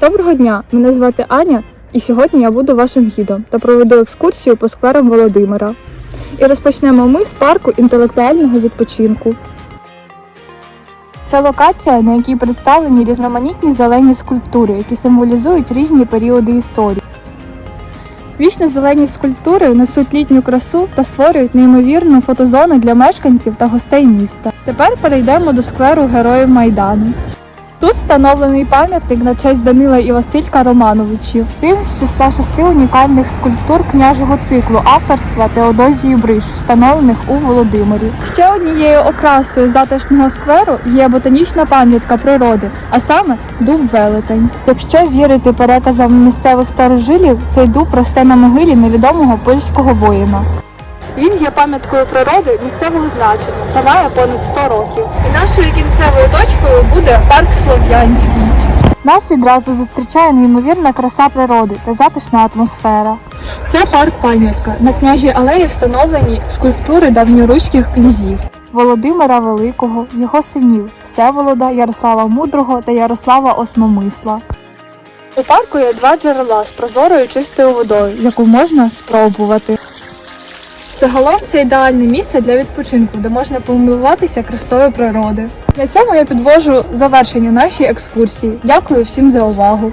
Доброго дня! Мене звати Аня, і сьогодні я буду вашим гідом та проведу екскурсію по скверам Володимира. І розпочнемо ми з парку інтелектуального відпочинку. Це локація, на якій представлені різноманітні зелені скульптури, які символізують різні періоди історії. Вічно зелені скульптури несуть літню красу та створюють неймовірну фотозону для мешканців та гостей міста. Тепер перейдемо до скверу Героїв Майдану. Тут встановлений пам'ятник на честь Данила і Василька Романовичів. Він з числа шести унікальних скульптур княжого циклу авторства Теодозії Бриш, встановлених у Володимирі. Ще однією окрасою затишного скверу є ботанічна пам'ятка природи, а саме дуб велетень. Якщо вірити переказам місцевих старожилів, цей дуб росте на могилі невідомого польського воїна. Він є пам'яткою природи місцевого значення та має понад 100 років. І нашою кінцевою точкою буде парк Слов'янський. Нас відразу зустрічає неймовірна краса природи та затишна атмосфера. Це парк пам'ятка. На княжій алеї встановлені скульптури давньоруських князів. Володимира Великого, його синів Всеволода, Ярослава Мудрого та Ярослава Осмомисла. У парку є два джерела з прозорою чистою водою, яку можна спробувати. Загалом це ідеальне місце для відпочинку, де можна помилуватися красою природи. На цьому я підвожу завершення нашої екскурсії. Дякую всім за увагу.